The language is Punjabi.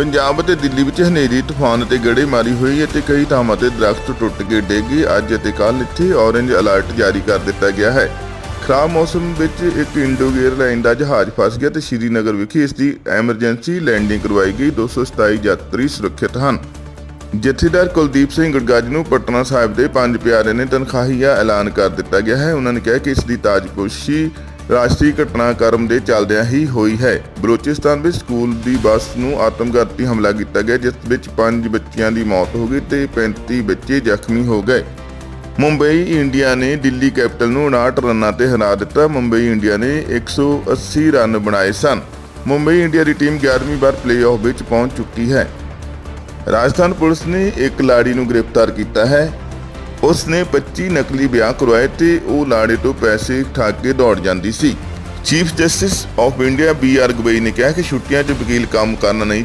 ਪੰਜਾਬ ਅਤੇ ਦਿੱਲੀ ਵਿੱਚ ਹਨੇਰੀ, ਤੂਫਾਨ ਅਤੇ ਗੜੇਮਾਰੀ ਹੋਈ ਅਤੇ ਕਈ ਥਾਵਾਂ ਤੇ ਦਰਖਤ ਟੁੱਟ ਕੇ ਡਿੱਗ ਅੱਜ ਅਤੇ ਕੱਲ੍ਹ ਇੱਥੇ ਔਰੇਂਜ ਅਲਰਟ ਜਾਰੀ ਕਰ ਦਿੱਤਾ ਗਿਆ ਹੈ। ਖਰਾਬ ਮੌਸਮ ਵਿੱਚ ਇੱਕ ਇੰਡੋ ਏਅਰਲਾਈਨ ਦਾ ਜਹਾਜ਼ ਫਸ ਗਿਆ ਤੇ ਸ਼੍ਰੀਨਗਰ ਵਿਖੇ ਇਸ ਦੀ ਐਮਰਜੈਂਸੀ ਲੈਂਡਿੰਗ ਕਰਵਾਈ ਗਈ। 227 ਯਾਤਰੀ ਸੁਰੱਖਿਅਤ ਹਨ। ਜਥੇਦਾਰ ਕੁਲਦੀਪ ਸਿੰਘ ਗੜਗਾਜ ਨੂੰ ਪਟਨਾ ਸਾਹਿਬ ਦੇ ਪੰਜ ਪਿਆਰੇ ਨੇ ਤਨਖਾਹੀਆ ਐਲਾਨ ਕਰ ਦਿੱਤਾ ਗਿਆ ਹੈ। ਉਹਨਾਂ ਨੇ ਕਿਹਾ ਕਿ ਇਸ ਦੀ ਤਾਜਪੋਸ਼ੀ ਰਾਸ਼ਟਰੀ ਘਟਨਾਕ੍ਰਮ ਦੇ ਚੱਲਦਿਆਂ ਹੀ ਹੋਈ ਹੈ। ਬਲੋਚਿਸਤਾਨ ਵਿੱਚ ਸਕੂਲ ਦੀ ਬੱਸ ਨੂੰ ਆਤਮਘਾਤੀ ਹਮਲਾ ਕੀਤਾ ਗਿਆ, ਜਿਸ ਵਿੱਚ ਪੰਜ ਬੱਚਿਆਂ ਦੀ ਮੌਤ ਹੋ ਗਈ ਤੇ 35 ਬੱਚੇ ਜ਼ਖਮੀ ਹੋ ਗਏ। ਮੁੰਬਈ ਇੰਡੀਆ ਨੇ ਦਿੱਲੀ ਕੈਪੀਟਲ ਨੂੰ 59 ਰਨਾਂ ਤੇ ਹਰਾ ਦਿੱਤਾ। ਮੁੰਬਈ ਇੰਡੀਆ ਨੇ 180 ਰਨ ਬਣਾਏ ਸਨ। ਮੁੰਬਈ ਇੰਡੀਆ ਦੀ ਟੀਮ 11ਵੀਂ ਵਾਰ ਪਲੇਆਫ ਵਿੱਚ ਪਹੁੰਚ ਚੁੱਕੀ ਹੈ। ਰਾਜਸਥਾਨ ਪੁਲਿਸ ਨੇ ਇੱਕ ਲਾੜੀ ਨੂੰ ਗ੍ਰਿਫਤਾਰ ਕੀਤਾ ਹੈ। ਉਸ ਨੇ 25 ਨਕਲੀ ਵਿਆਹ ਕਰਵਾਏ ਤੇ ਉਹ ਲਾੜੇ ਤੋਂ ਪੈਸੇ ਠੱਗ ਕੇ ਦੌੜ ਜਾਂਦੀ ਸੀ। Chief justice of India B R Gavai ਨੇ ਕਿਹਾ ਕਿ ਛੁੱਟੀਆਂ 'ਚ ਵਕੀਲ ਕੰਮ ਕਰਨਾ ਨਹੀਂ